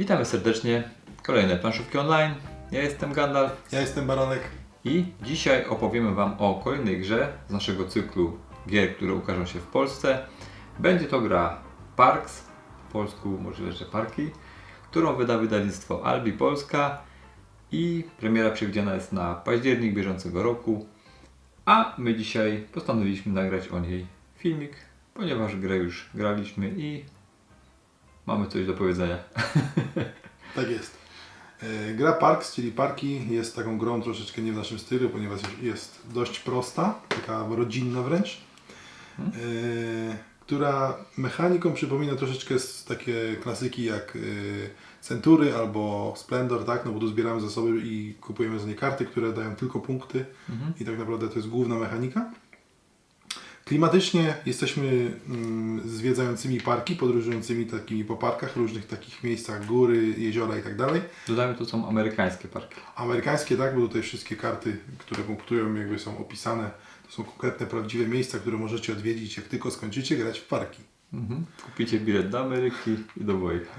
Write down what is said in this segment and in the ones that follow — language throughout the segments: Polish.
Witamy serdecznie. Kolejne planszówki online. Ja jestem Gandalf Ja jestem Baronek. i dzisiaj opowiemy Wam o kolejnej grze z naszego cyklu gier, które ukażą się w Polsce. Będzie to gra Parks, w polsku możliwe, że Parki, którą wyda wydawnictwo Albi Polska i premiera przewidziana jest na październik bieżącego roku. A my dzisiaj postanowiliśmy nagrać o niej filmik, ponieważ grę już graliśmy i mamy coś do powiedzenia. Tak jest. E, Gra Parks, czyli Parki, jest taką grą troszeczkę nie w naszym stylu, ponieważ jest dość prosta, taka rodzinna wręcz, e, która mechaniką przypomina troszeczkę z takie klasyki jak e, Century albo Splendor, tak? No bo tu zbieramy zasoby i kupujemy za nie karty, które dają tylko punkty i tak naprawdę to jest główna mechanika. Klimatycznie jesteśmy mm, zwiedzającymi parki, podróżującymi takimi po parkach, różnych takich miejscach, góry, jeziora i tak dalej. Dodajmy, to są amerykańskie parki. Amerykańskie, tak, bo tutaj wszystkie karty, które punktują, jakby są opisane. To są konkretne, prawdziwe miejsca, które możecie odwiedzić, jak tylko skończycie grać w parki. Mhm. Kupicie bilet do Ameryki i do Wojka.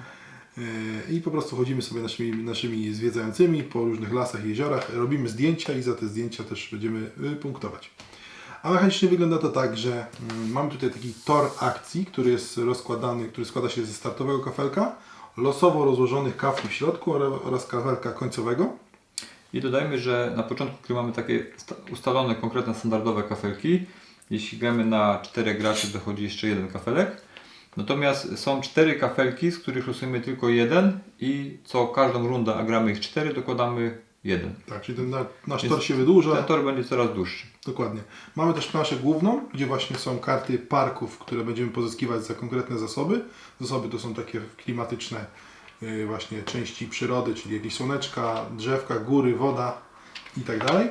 Yy, I po prostu chodzimy sobie naszymi, naszymi zwiedzającymi po różnych lasach, jeziorach, robimy zdjęcia i za te zdjęcia też będziemy y, punktować. A mechanicznie wygląda to tak, że mm, mamy tutaj taki tor akcji, który jest rozkładany, który składa się ze startowego kafelka, losowo rozłożonych kafli w środku ora- oraz kafelka końcowego. I dodajmy, że na początku gry mamy takie sta- ustalone, konkretne, standardowe kafelki. Jeśli gramy na 4 graczy, dochodzi jeszcze jeden kafelek. Natomiast są cztery kafelki, z których losujemy tylko jeden i co każdą rundę, a gramy ich cztery, dokładamy jeden. Tak, czyli ten na- nasz tor się wydłuża. Ten tor będzie coraz dłuższy. Dokładnie. Mamy też planszę główną, gdzie właśnie są karty parków, które będziemy pozyskiwać za konkretne zasoby. Zasoby to są takie klimatyczne yy, właśnie części przyrody, czyli jakieś słoneczka, drzewka, góry, woda i tak dalej.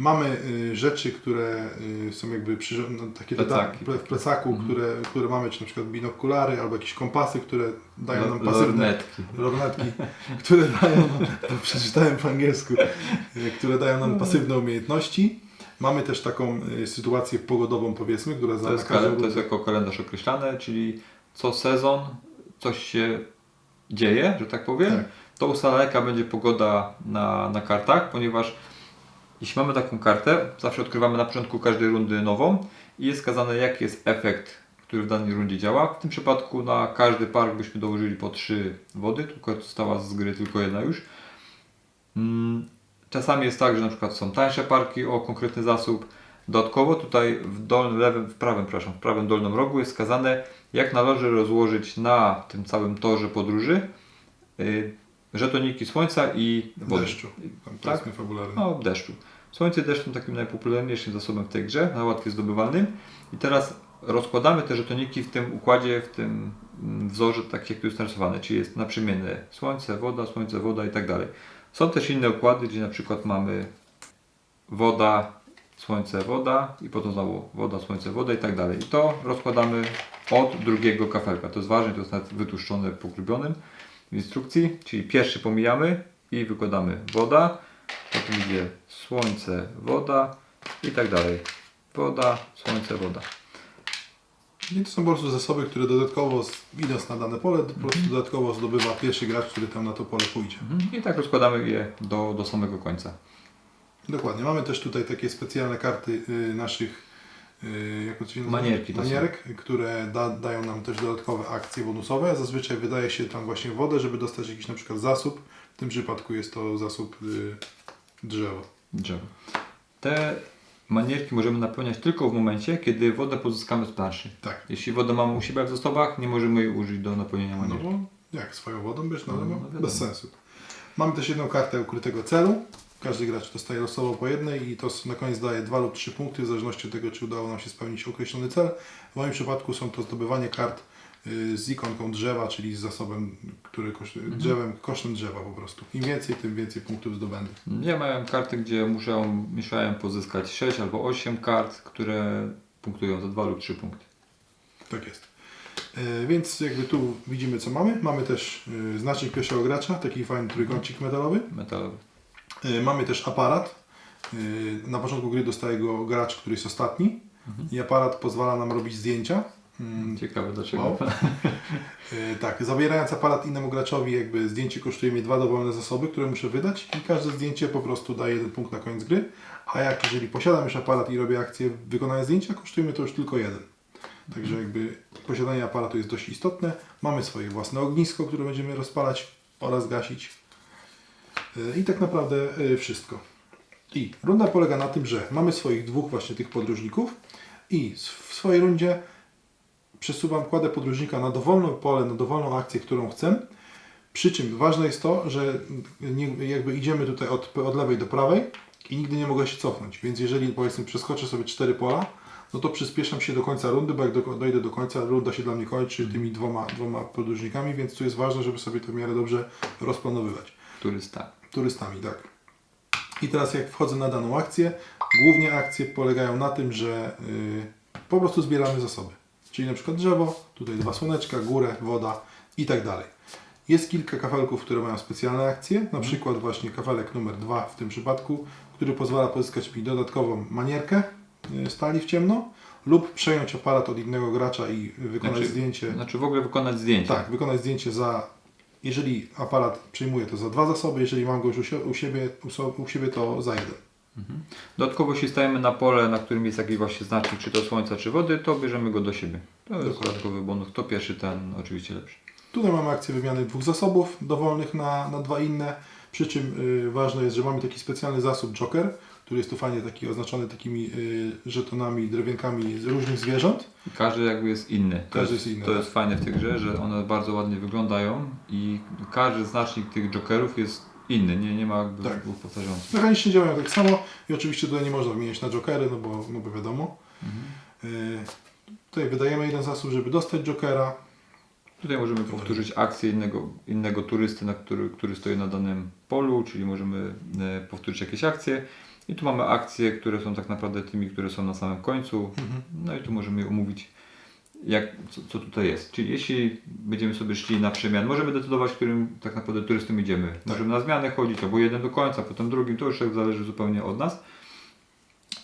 Mamy y, rzeczy, które y, są jakby przy, no, takie Plecaki. doda- w plecaku, które, które mamy, czy na przykład binokulary, albo jakieś kompasy, które dają nam pasywne lornetki. lornetki, które dają nam, to przeczytałem po angielsku, y, które dają nam pasywne umiejętności. Mamy też taką sytuację pogodową powiedzmy, która To jest, to jest jako kalendarz określane, czyli co sezon coś się dzieje, że tak powiem. Tak. To ustala jaka będzie pogoda na, na kartach, ponieważ jeśli mamy taką kartę, zawsze odkrywamy na początku każdej rundy nową i jest wskazane jaki jest efekt, który w danej rundzie działa. W tym przypadku na każdy park byśmy dołożyli po trzy wody, tylko została z gry tylko jedna już. Mm, Czasami jest tak, że na przykład są tańsze parki o konkretny zasób. Dodatkowo tutaj w dolnym, lewym, w prawym, przepraszam, w prawym dolnym rogu jest wskazane, jak należy rozłożyć na tym całym torze podróży y, żetoniki słońca i wody. deszczu. Tam Tak? fabularny. No, deszczu. Słońce i deszcz są takim najpopularniejszym zasobem w tej grze, najłatwiej zdobywalnym. I teraz rozkładamy te żetoniki w tym układzie, w tym mm, wzorze, tak jak tu jest narysowane, czyli jest naprzemienne słońce, woda, słońce, woda i tak dalej. Są też inne układy, gdzie na przykład mamy woda, słońce, woda i potem znowu woda, słońce, woda i tak dalej. I to rozkładamy od drugiego kafelka. To jest ważne, to jest nawet wytłuszczone pokrybionym w instrukcji, czyli pierwszy pomijamy i wykładamy woda, potem idzie słońce, woda i tak dalej. Woda, słońce, woda. I to są po prostu zasoby, które dodatkowo, idąc na dane pole, po prostu dodatkowo zdobywa pierwszy gracz, który tam na to pole pójdzie. Mhm. I tak rozkładamy je do, do samego końca. Dokładnie. Mamy też tutaj takie specjalne karty y, naszych jak się nazywa? Manierki. Manierek, które da, dają nam też dodatkowe akcje bonusowe. Zazwyczaj wydaje się tam właśnie wodę, żeby dostać jakiś na przykład zasób. W tym przypadku jest to zasób y, drzewa. Drzewo. Te manierki możemy napełniać tylko w momencie, kiedy wodę pozyskamy z planszy. Tak. Jeśli wodę mamy u siebie w zasobach, nie możemy jej użyć do napełnienia No manierki. bo jak swoją wodą bierz na No, no wiadomo. Bez sensu. Mamy też jedną kartę ukrytego celu. Każdy gracz dostaje losowo po jednej i to na koniec daje dwa lub trzy punkty w zależności od tego, czy udało nam się spełnić określony cel. W moim przypadku są to zdobywanie kart y, z ikonką drzewa, czyli z zasobem, który kosztuje, Mhm. drzewem, kosztem drzewa po prostu. Im więcej, tym więcej punktów zdobędę. Ja miałem karty, gdzie muszę, musiałem pozyskać 6 albo 8 kart, które punktują za 2 lub 3 punkty. Tak jest. E, Więc jakby tu widzimy co mamy. Mamy też y, znacznik pierwszego gracza, taki fajny trójkącik metalowy. Metalowy. Y, Mamy też aparat. Y, Na początku gry dostaje go gracz, który jest ostatni. I aparat pozwala nam robić zdjęcia Mm, Ciekawe dlaczego. Wow. E, tak, zabierając aparat innemu graczowi, jakby zdjęcie kosztuje mnie dwa dowolne zasoby, które muszę wydać i każde zdjęcie po prostu daje jeden punkt na koniec gry, a jak jeżeli posiadam już aparat i robię akcję wykonania zdjęcia, kosztuje mnie to już tylko jeden. Także jakby posiadanie aparatu jest dość istotne. Mamy swoje własne ognisko, które będziemy rozpalać oraz gasić. E, I tak naprawdę e, wszystko. I runda polega na tym, że mamy swoich dwóch właśnie tych podróżników i w swojej rundzie przesuwam, kładę podróżnika na dowolne pole, na dowolną akcję, którą chcę. Przy czym ważne jest to, że nie, jakby idziemy tutaj od, od lewej do prawej i nigdy nie mogę się cofnąć. Więc jeżeli powiedzmy przeskoczę sobie cztery pola, no to przyspieszam się do końca rundy, bo jak do, dojdę do końca, runda się dla mnie kończy tymi dwoma, dwoma podróżnikami, więc tu jest ważne, żeby sobie to w miarę dobrze rozplanowywać Turysta. turystami, tak. I teraz jak wchodzę na daną akcję, głównie akcje polegają na tym, że y, po prostu zbieramy zasoby. Czyli na przykład drzewo, tutaj dwa słoneczka, górę, woda i tak dalej. Jest kilka kafelków, które mają specjalne akcje, na przykład właśnie kafelek numer dwa w tym przypadku, który pozwala pozyskać mi dodatkową manierkę y, stali w ciemno lub przejąć aparat od innego gracza i wykonać Znaczy- zdjęcie. Znaczy w ogóle wykonać zdjęcie. Tak, wykonać zdjęcie za. Jeżeli aparat przyjmuje to za dwa zasoby, jeżeli mam go już u, sie- u, siebie, u, siebie, to za jeden. Dodatkowo jeśli stajemy na pole, na którym jest jakiś właśnie znacznik, czy to słońca, czy wody, to bierzemy go do siebie. To jest Dokładnie. dodatkowy bonus. Kto pierwszy, ten oczywiście lepszy. Tutaj mamy akcję wymiany dwóch zasobów dowolnych na, na dwa inne. Przy czym y, ważne jest, że mamy taki specjalny zasób Joker, który jest tu fajnie taki oznaczony takimi y, żetonami, drewienkami z różnych zwierząt. Każdy jakby jest inny. To Każdy jest, jest inny, To tak. jest fajne w tej grze, że one bardzo ładnie wyglądają i każdy znacznik tych jokerów jest inny, nie, nie ma jakby Tak. dwóch powtarzających. Mechanicznie działają tak samo i oczywiście tutaj nie można wymieniać na Jokery, no bo, no bo wiadomo. Y, tutaj wydajemy jeden zasób, żeby dostać Jokera. Tutaj możemy powtórzyć akcję innego, innego turysty, na który, który stoi na danym polu, czyli możemy e, powtórzyć jakieś akcje. I tu mamy akcje, które są tak naprawdę tymi, które są na samym końcu. No i tu możemy umówić, jak, co, co tutaj jest. Czyli jeśli będziemy sobie szli na przemian, możemy decydować, którym tak naprawdę turystą idziemy. Możemy na zmianę chodzić, albo jeden do końca, potem drugim, to już tak zależy zupełnie od nas.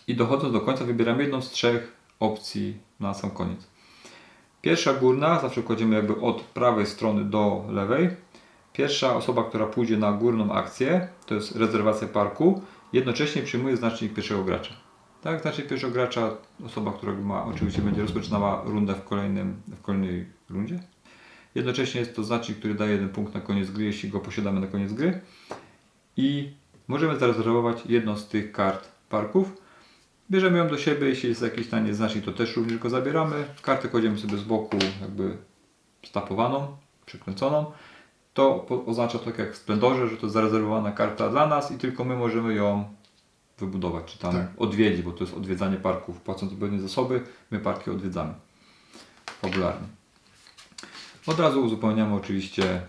I dochodząc do końca wybieramy jedną z trzech opcji na sam koniec. Pierwsza górna, zawsze kładziemy jakby od prawej strony do lewej. Pierwsza osoba, która pójdzie na górną akcję, to jest rezerwacja parku, jednocześnie przyjmuje znacznik pierwszego gracza. Tak, znacznik pierwszego gracza, osoba, która ma, oczywiście będzie rozpoczynała rundę w, kolejnym, w kolejnej rundzie. Jednocześnie jest to znacznik, który daje jeden punkt na koniec gry, jeśli go posiadamy na koniec gry. I możemy zarezerwować jedną z tych kart parków. Bierzemy ją do siebie, jeśli jest jakiś na nie znacznik, to też również go zabieramy. Kartę kładziemy sobie z boku, jakby stapowaną, przykręconą. To oznacza tak jak w Splendorze, że to jest zarezerwowana karta dla nas i tylko my możemy ją wybudować, czy tam Tak. odwiedzić, bo to jest odwiedzanie parków. Płacąc odpowiednie zasoby, my parki odwiedzamy. Fabularnie. Od razu uzupełniamy oczywiście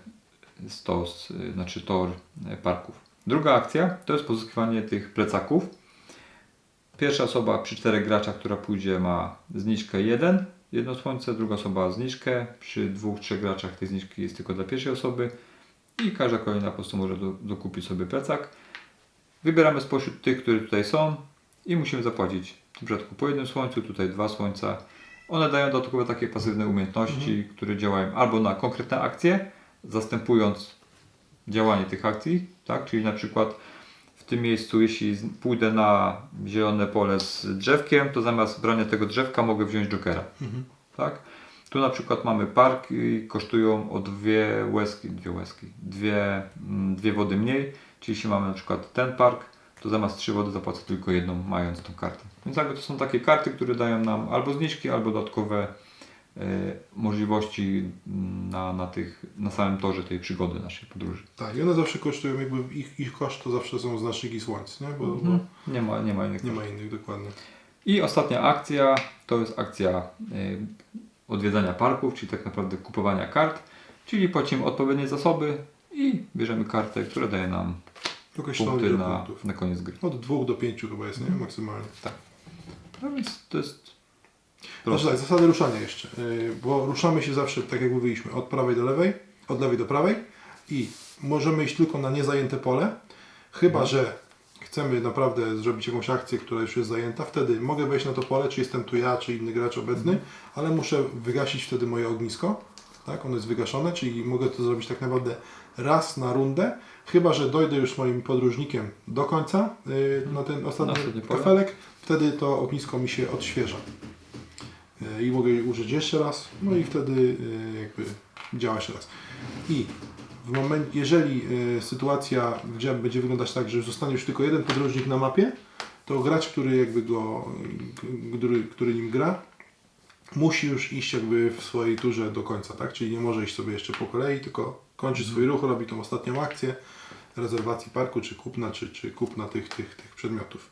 stos, y, znaczy tor y, parków. Druga akcja to jest pozyskiwanie tych plecaków. Pierwsza osoba przy czterech graczach, która pójdzie ma zniżkę 1, jedno słońce, druga osoba zniżkę. Przy dwóch, trzech graczach tej zniżki jest tylko dla pierwszej osoby i każda kolejna po prostu może do, dokupić sobie plecak. Wybieramy spośród tych, które tutaj są i musimy zapłacić w tym przypadku po jednym słońcu, tutaj dwa słońca. One dają dodatkowe takie pasywne umiejętności, które działają albo na konkretne akcje, zastępując działanie tych akcji, tak? Czyli na przykład w tym miejscu, jeśli pójdę na zielone pole z drzewkiem, to zamiast brania tego drzewka mogę wziąć jokera. Tak? Tu na przykład mamy park i kosztują o dwie łezki, dwie łezki, dwie, mm, dwie wody mniej. Czyli jeśli mamy na przykład ten park, to zamiast trzy wody zapłacę tylko jedną, mając tą kartę. Więc jakby to są takie karty, które dają nam albo zniżki, albo dodatkowe e, możliwości mm, na, na, tych, na samym torze tej przygody naszej podróży. Tak, i one zawsze kosztują, jakby ich, ich koszt to zawsze są znaczniki słońc, nie? Bo, bo Nie ma, nie ma innych nie ma innych dokładnie. I ostatnia akcja to jest akcja y, odwiedzania parków, czyli tak naprawdę kupowania kart, czyli płacimy odpowiednie zasoby i bierzemy kartę, która daje nam punkty na, punktów. na koniec gry. Od dwóch do pięciu chyba jest, nie? Maksymalnie. No więc to jest Znaczy proste. tak, zasady ruszania jeszcze, yy, bo ruszamy się zawsze, tak jak mówiliśmy, od prawej do lewej, od lewej do prawej i możemy iść tylko na niezajęte pole, chyba że chcemy naprawdę zrobić jakąś akcję, która już jest zajęta, wtedy mogę wejść na to pole, czy jestem tu ja, czy inny gracz obecny, ale muszę wygasić wtedy moje ognisko. Tak, ono jest wygaszone, czyli mogę to zrobić tak naprawdę raz na rundę, chyba że dojdę już z moim podróżnikiem do końca yy, na ten ostatni kafelek, wtedy to ognisko mi się odświeża. Yy, I mogę jej użyć jeszcze raz, no i wtedy yy, jakby działa jeszcze raz. I w momencie, jeżeli y, sytuacja w grze będzie wyglądać tak, że zostanie już tylko jeden podróżnik na mapie, to gracz, który jakby go, y, który, który nim gra, musi już iść jakby w swojej turze do końca, tak? Czyli nie może iść sobie jeszcze po kolei, tylko kończy swój ruch, robi tą ostatnią akcję rezerwacji parku, czy kupna, czy, czy kupna tych, tych, tych przedmiotów.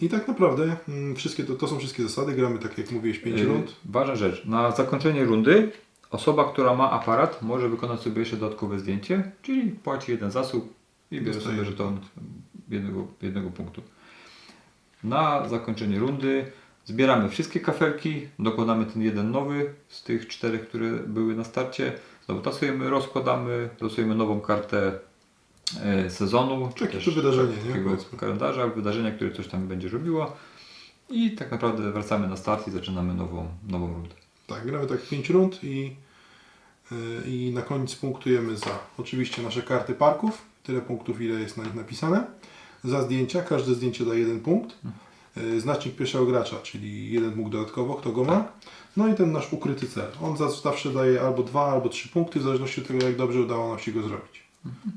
I tak naprawdę mm, wszystkie to, to są wszystkie zasady, gramy tak jak mówiłeś 5 Yy, rund. Ważna rzecz. Na zakończenie rundy osoba, która ma aparat, może wykonać sobie jeszcze dodatkowe zdjęcie, czyli płaci jeden zasób i bierze sobie żeton jednego, jednego punktu. Na zakończenie rundy zbieramy wszystkie kafelki, dokładamy ten jeden nowy z tych czterech, które były na starcie. Znowu tasujemy, rozkładamy, losujemy nową kartę e, sezonu, czy to wydarzenie, nie? takiego Powiedzmy. kalendarza, wydarzenia, które coś tam będzie robiło. I tak naprawdę wracamy na start i zaczynamy nową, nową rundę. Tak, gramy tak 5 rund i, yy, i na koniec punktujemy za oczywiście nasze karty parków, tyle punktów ile jest na nich napisane, za zdjęcia, każde zdjęcie daje jeden punkt, yy, znacznik pierwszego gracza, czyli jeden punkt dodatkowo, kto go ma, no i ten nasz ukryty cel. On za- zawsze daje albo dwa, albo trzy punkty, w zależności od tego jak dobrze udało nam się go zrobić.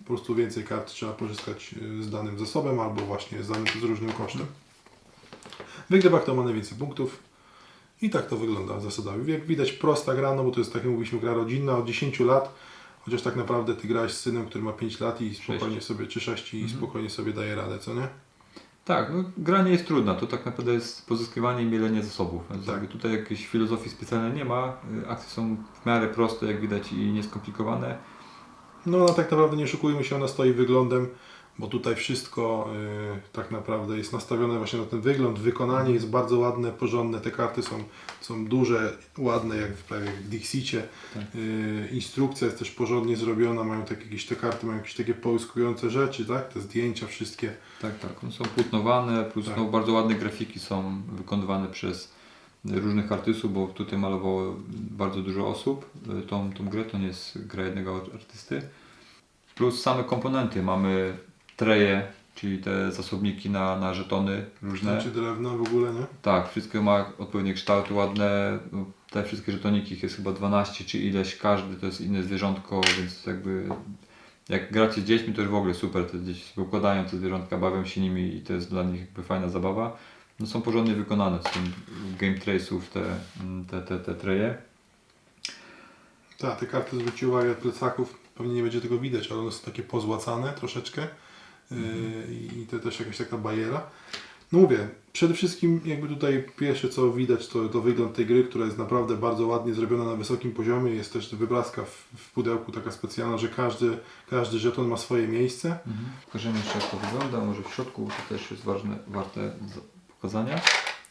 Po prostu więcej kart trzeba pozyskać yy, z danym zasobem, albo właśnie z, z różnym kosztem. Wygrywa kto ma najwięcej punktów, i tak to wygląda zasadami. Jak widać prosta gra, no bo to jest tak jak mówiliśmy gra rodzinna od 10 lat, chociaż tak naprawdę ty grałeś z synem, który ma 5 lat i spokojnie sobie, czy 6 i spokojnie sobie daje radę, co nie? Tak, no, gra nie jest trudna, to tak naprawdę jest pozyskiwanie i mielenie zasobów. Tak. tutaj jakiejś filozofii specjalnej nie ma. Y, Akcje są w miarę proste, jak widać, i nieskomplikowane. No ona tak naprawdę nie oszukujmy się, ona stoi wyglądem, bo tutaj wszystko y, tak naprawdę jest nastawione właśnie na ten wygląd, wykonanie jest bardzo ładne, porządne, te karty są, są duże, ładne jak w prawie jak w Dixicie. Tak. Y, instrukcja jest też porządnie zrobiona, mają tak jakieś te karty, mają jakieś takie połyskujące rzeczy, tak? Te zdjęcia wszystkie. Tak, tak. Są płótnowane, plus Tak. no, bardzo ładne grafiki są wykonywane przez różnych artystów, bo tutaj malowało bardzo dużo osób y, tą, tą grę, to nie jest gra jednego artysty. Plus same komponenty, mamy treje, czyli te zasobniki na, na żetony różne. Znaczy drewna w ogóle, nie? Tak, wszystko ma odpowiednie kształty ładne. No, Te wszystkie żetoniki ich jest chyba 12 czy ileś, każdy to jest inne zwierzątko, więc jakby jak gracie z dziećmi to już w ogóle super, te dzieci sobie układają te zwierzątka, bawią się nimi i to jest dla nich jakby fajna zabawa. No są porządnie wykonane, są game trace'ów te, te, te, te treje. Tak, te karty zwróciły uwagę od plecaków, pewnie nie będzie tego widać, ale one są takie pozłacane troszeczkę yy, i to też jakaś taka bajera. No mówię, przede wszystkim jakby tutaj pierwsze co widać to, to wygląd tej gry, która jest naprawdę bardzo ładnie zrobiona na wysokim poziomie. Jest też wyblaska w, w pudełku taka specjalna, że każdy, każdy żeton ma swoje miejsce. Pokażemy jeszcze jak to wygląda, może w środku to też jest ważne, warte za- pokazania.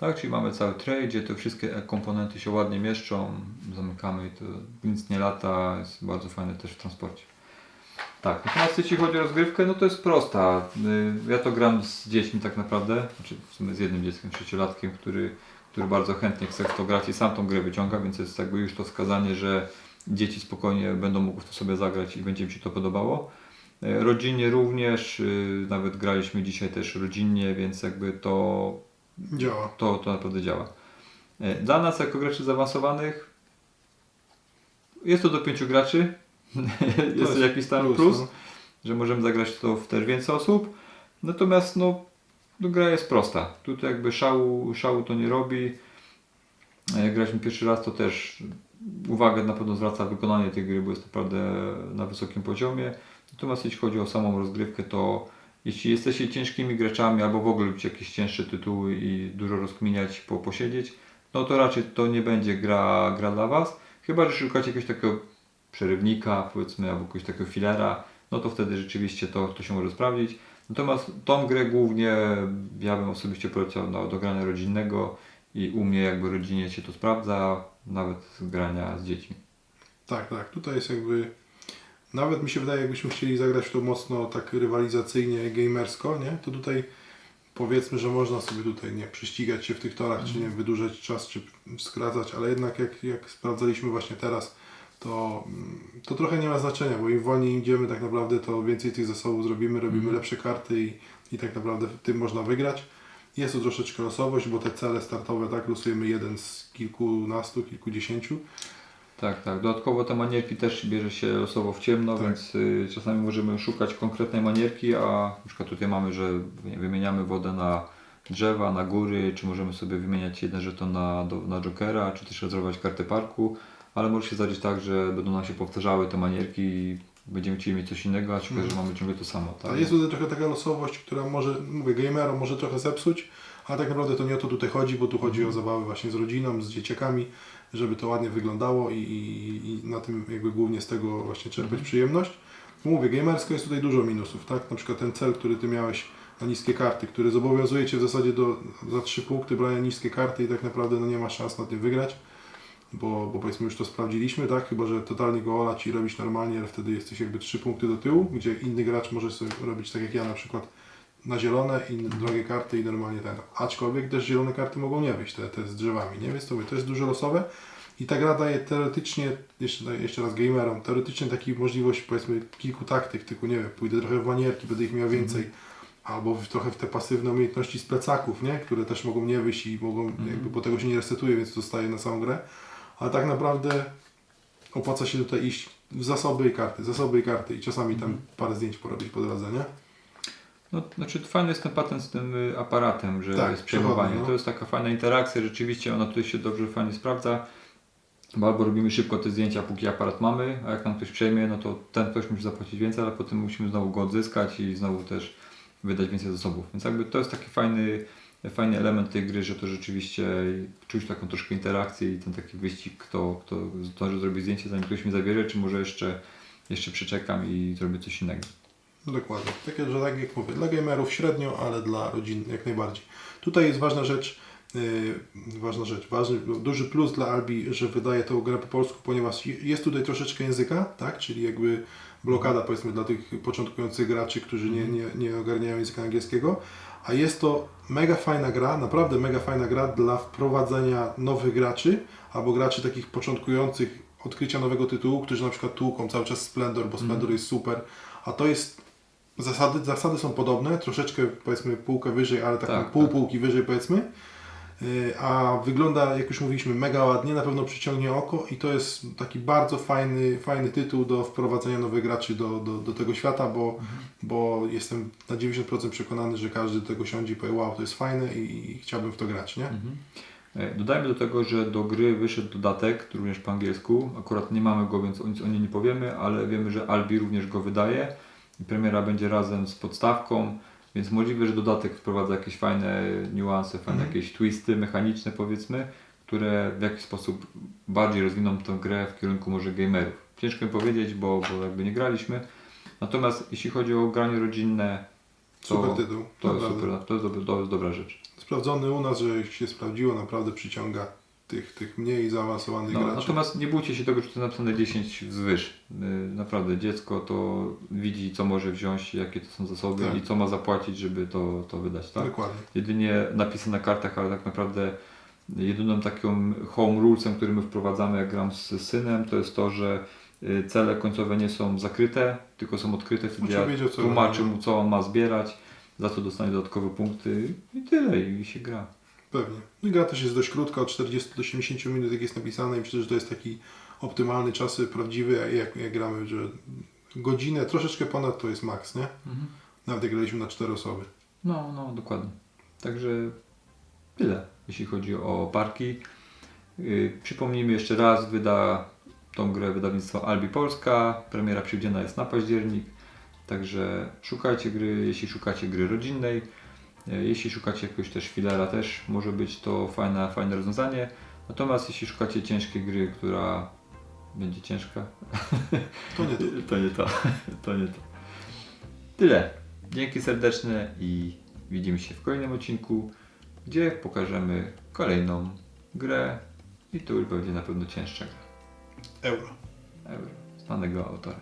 Tak, czyli mamy cały tray, gdzie te wszystkie komponenty się ładnie mieszczą, zamykamy i to nic nie lata, jest bardzo fajne też w transporcie. Tak, natomiast jeśli chodzi o rozgrywkę, no to jest prosta. Y, Ja to gram z dziećmi tak naprawdę, znaczy w sumie z jednym dzieckiem, trzeciolatkiem, który, który bardzo chętnie chce w to grać i sam tą grę wyciąga, więc jest jakby już to wskazanie, że dzieci spokojnie będą mogły w to sobie zagrać i będzie im się to podobało. E, Rodzinnie również, y, nawet graliśmy dzisiaj też rodzinnie, więc jakby to, Działa. to, to naprawdę działa. E, Dla nas jako graczy zaawansowanych jest to do pięciu graczy, jest to jest jakiś tam plus, no. że możemy zagrać to w też więcej osób. Natomiast no, no gra jest prosta. Tutaj jakby szału, szału to nie robi. Jak graliśmy pierwszy raz, to też uwagę na pewno zwraca wykonanie tej gry, bo jest naprawdę na wysokim poziomie. Natomiast jeśli chodzi o samą rozgrywkę, to jeśli jesteście ciężkimi graczami albo w ogóle lubicie jakieś cięższe tytuły i dużo rozkminiać, po, posiedzieć, no to raczej to nie będzie gra, gra dla Was. Chyba, że szukacie jakiegoś takiego przerywnika, powiedzmy, albo jakiegoś takiego filera, no to wtedy rzeczywiście to, to się może sprawdzić. Natomiast tą grę głównie ja bym osobiście poleciał na, do grania rodzinnego i u mnie jakby rodzinie się to sprawdza, nawet grania z dziećmi. Tak, tak. Tutaj jest jakby. Nawet mi się wydaje, jakbyśmy chcieli zagrać w to mocno tak rywalizacyjnie, gamersko, nie? To tutaj powiedzmy, że można sobie tutaj nie przyścigać się w tych torach, czy nie wydłużać czas, czy skracać, ale jednak jak, jak sprawdzaliśmy właśnie teraz, to, mm, to trochę nie ma znaczenia, bo im wolniej idziemy tak naprawdę, to więcej tych zasobów zrobimy, robimy lepsze karty i, i tak naprawdę tym można wygrać. Jest tu troszeczkę losowość, bo te cele startowe, tak, losujemy jeden z kilkunastu, kilkudziesięciu. Tak, tak. Dodatkowo te manierki też bierze się losowo w ciemno, Tak. więc y, czasami możemy szukać konkretnej manierki, a na przykład tutaj mamy, że wymieniamy wodę na drzewa, na góry, czy możemy sobie wymieniać jeden żeton na, do, na jokera, czy też rezerwować kartę parku, ale może się zdarzyć tak, że będą nam się powtarzały te manierki i będziemy chcieli mieć coś innego, a się okaże, że mamy ciągle to samo. Tak? Jest tutaj trochę taka losowość, która może, mówię, gamerom może trochę zepsuć, ale tak naprawdę to nie o to tutaj chodzi, bo tu chodzi o zabawy właśnie z rodziną, z dzieciakami, żeby to ładnie wyglądało i, i, i na tym jakby głównie z tego właśnie czerpać przyjemność. Mówię, gamersko jest tutaj dużo minusów, tak? Na przykład ten cel, który Ty miałeś na niskie karty, który zobowiązuje Cię w zasadzie do, za 3 punkty brania niskie karty i tak naprawdę no nie ma szans na tym wygrać, bo, bo powiedzmy już to sprawdziliśmy, tak? Chyba, że totalnie go olać i robić normalnie, ale wtedy jesteś jakby 3 punkty do tyłu, gdzie inny gracz może sobie robić tak jak ja na przykład na zielone i drogie karty i normalnie ten. Aczkolwiek też zielone karty mogą nie wyjść, te, te z drzewami, nie? Więc to, mówię, to jest dużo losowe i ta gra daje teoretycznie, jeszcze, jeszcze raz gamerom, teoretycznie taki możliwość powiedzmy kilku taktyk, typu nie wiem, pójdę trochę w manierki, będę ich miał więcej, albo w, trochę w te pasywne umiejętności z plecaków, nie? Które też mogą nie wyjść i mogą, jakby, bo tego się nie resetuje, więc zostaje na samą grę. Ale tak naprawdę opłaca się tutaj iść w zasoby i karty, zasoby i karty i czasami tam parę zdjęć porobić po drodze, nie? No, znaczy fajny jest ten patent z tym y, aparatem, że Tak, jest przejmowanie. no. To jest taka fajna interakcja, rzeczywiście ona tutaj się dobrze, fajnie sprawdza. Bo albo robimy szybko te zdjęcia, póki aparat mamy, a jak nam ktoś przejmie, no to ten ktoś musi zapłacić więcej, ale potem musimy znowu go odzyskać i znowu też wydać więcej zasobów. Więc jakby to jest taki fajny, fajny element tej gry, że to rzeczywiście czuć taką troszkę interakcję i ten taki wyścig, kto, kto zdąży zrobić zdjęcie zanim ktoś mi zabierze, czy może jeszcze, jeszcze przeczekam i zrobię coś innego. No dokładnie. Takie, że tak jak mówię, dla gamerów średnio, ale dla rodzin jak najbardziej. Tutaj jest ważna rzecz, yy, ważna rzecz, ważny, duży plus dla Albi, że wydaje tą grę po polsku, ponieważ je- jest tutaj troszeczkę języka, tak, czyli jakby blokada powiedzmy dla tych początkujących graczy, którzy nie, nie, nie ogarniają języka angielskiego, a jest to mega fajna gra, naprawdę mega fajna gra dla wprowadzenia nowych graczy, albo graczy takich początkujących odkrycia nowego tytułu, którzy na przykład tłuką cały czas Splendor, bo Splendor jest super, a to jest zasady, zasady są podobne, troszeczkę powiedzmy półkę wyżej, ale tak, Tak, pół tak. półki wyżej powiedzmy. Yy, A wygląda, jak już mówiliśmy, mega ładnie, na pewno przyciągnie oko i to jest taki bardzo fajny, fajny tytuł do wprowadzenia nowych graczy do, do, do tego świata, bo, Mhm. bo jestem na 90% przekonany, że każdy do tego siądzie i powie, wow, to jest fajne i, i chciałbym w to grać, nie? E, Dodajmy do tego, że do gry wyszedł dodatek, również po angielsku. Akurat nie mamy go, więc o nic o nim nie powiemy, ale wiemy, że Albi również go wydaje. Premiera będzie razem z podstawką, więc możliwe, że dodatek wprowadza jakieś fajne niuanse, fajne Mhm. jakieś twisty mechaniczne powiedzmy, które w jakiś sposób bardziej rozwiną tę grę w kierunku może gamerów. Ciężko mi powiedzieć, bo, bo jakby nie graliśmy. Natomiast jeśli chodzi o granie rodzinne, to, Super tytuł, to, jest, super, to, jest, to jest dobra rzecz. Sprawdzony u nas, że się sprawdziło, naprawdę przyciąga tych, tych mniej zaawansowanych No, graczy. natomiast nie bójcie się tego, że to jest napisane 10 wzwyż. Yy, Naprawdę, dziecko to widzi, co może wziąć, jakie to są zasoby Tak. i co ma zapłacić, żeby to, to wydać. Tak? Dokładnie. Jedynie napisy na kartach, ale tak naprawdę jedyną taką home rulesem, który my wprowadzamy, jak gram z synem, to jest to, że yy, cele końcowe nie są zakryte, tylko są odkryte. Wtedy ja co tłumaczę mu, co on ma zbierać, za to dostanie dodatkowe punkty i tyle, i się gra. Pewnie. No i gra też jest dość krótka, od 40 do 80 minut, jak jest napisane i myślę, że to jest taki optymalny czas prawidziwy, a jak, jak gramy, że godzinę, troszeczkę ponad to jest maks, nie? Nawet jak graliśmy na 4 osoby. No, no, dokładnie. Także tyle, jeśli chodzi o parki. Yy, przypomnijmy jeszcze raz, wyda tą grę wydawnictwo Albi Polska. Premiera przewidziana jest na październik. Także szukajcie gry, jeśli szukacie gry rodzinnej. Yy, Jeśli szukacie jakiegoś też filera, też może być to fajne, fajne rozwiązanie. Natomiast jeśli szukacie ciężkiej gry, która będzie ciężka, To nie to. to nie to. To nie to. Tyle. Dzięki serdeczne i widzimy się w kolejnym odcinku, gdzie pokażemy kolejną grę i to już będzie na pewno cięższa gra. Euro. Euro. Znanego autora.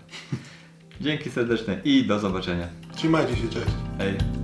Dzięki serdeczne i do zobaczenia. Trzymajcie się, cześć. Hej.